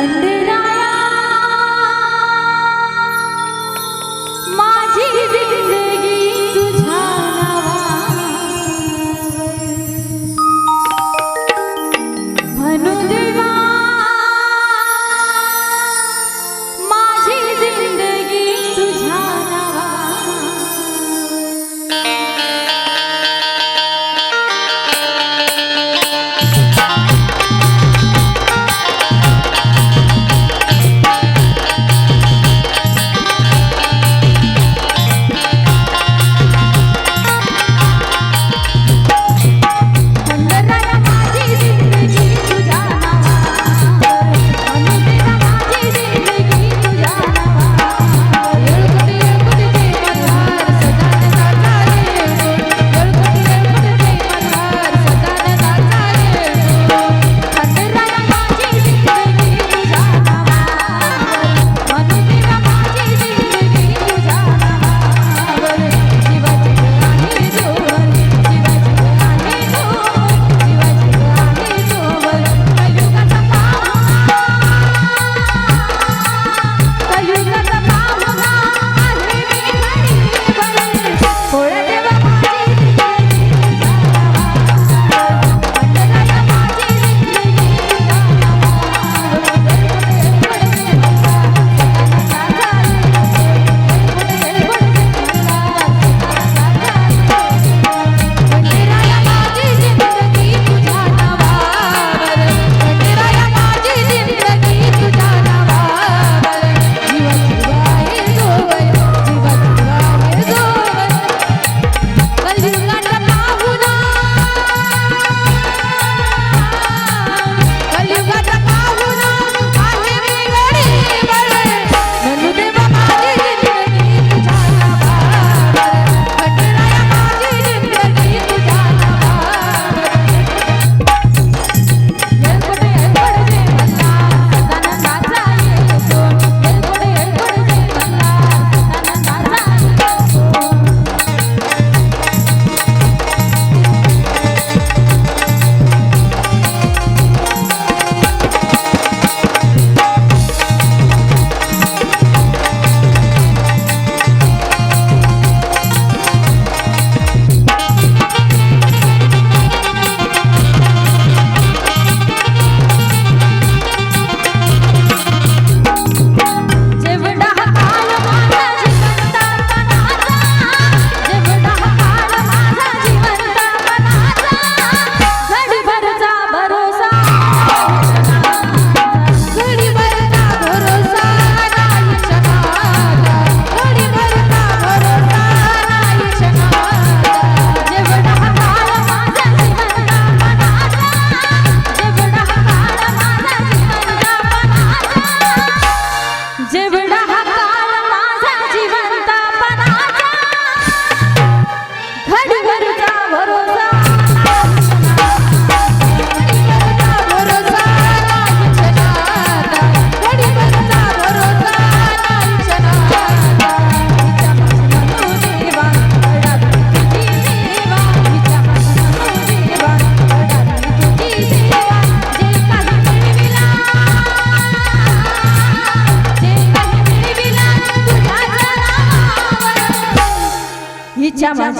condenar.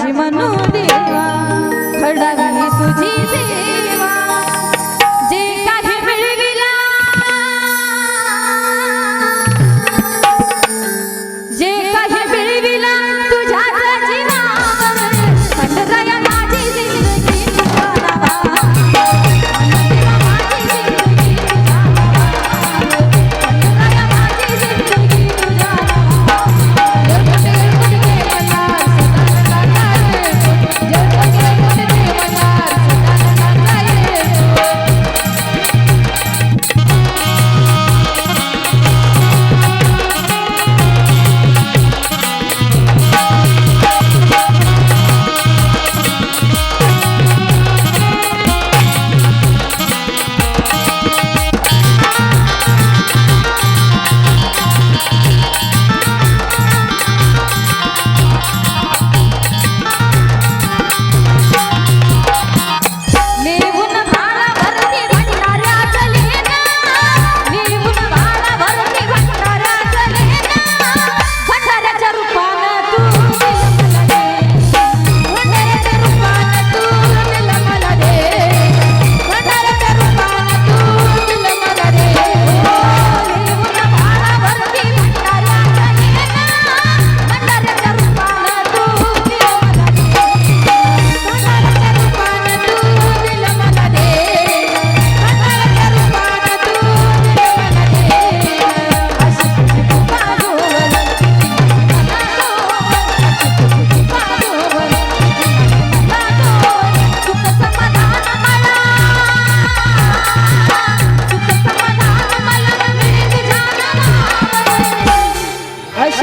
हिच्या माझी मनू देवा खडावी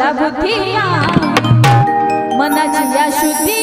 मला बुद्धी मनाची या शुद्धी